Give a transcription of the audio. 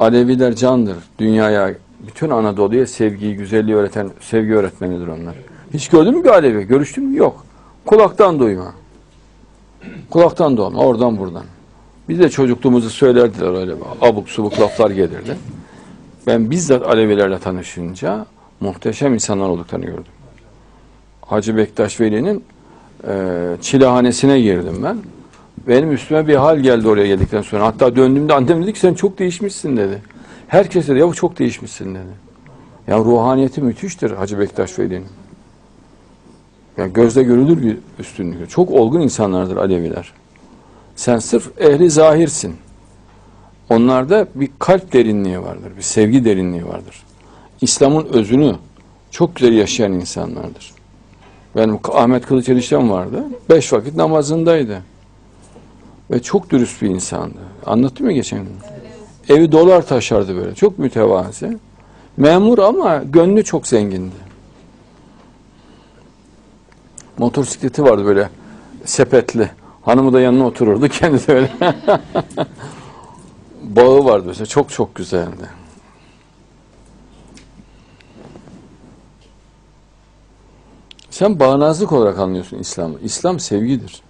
Aleviler candır. Dünyaya, bütün Anadolu'ya sevgiyi, güzelliği öğreten, sevgi öğretmenidir onlar. Hiç gördün mü bir Alevi? Görüştün mü? Yok. Kulaktan duyma. Kulaktan doğma. Oradan buradan. Biz de çocukluğumuzu söylerdiler öyle. Abuk subuk laflar gelirdi. Ben bizzat Alevilerle tanışınca muhteşem insanlar olduklarını gördüm. Hacı Bektaş Veli'nin e, çilehanesine girdim ben. Benim üstüme bir hal geldi oraya geldikten sonra. Hatta döndüğümde annem dedi ki sen çok değişmişsin dedi. Herkes dedi ya çok değişmişsin dedi. Ya ruhaniyeti müthiştir Hacı Bektaş Veli'nin. Ya gözle görülür bir üstünlük. Çok olgun insanlardır Aleviler. Sen sırf ehli zahirsin. Onlarda bir kalp derinliği vardır, bir sevgi derinliği vardır. İslam'ın özünü çok güzel yaşayan insanlardır. Benim Ahmet Kılıç Eniştem vardı. Beş vakit namazındaydı. Ve çok dürüst bir insandı. Anlattım ya geçen gün. Evi dolar taşardı böyle. Çok mütevazi. Memur ama gönlü çok zengindi. Motosikleti vardı böyle sepetli. Hanımı da yanına otururdu. Kendi de öyle. Bağı vardı mesela. Çok çok güzeldi. Sen bağnazlık olarak anlıyorsun İslam'ı. İslam sevgidir.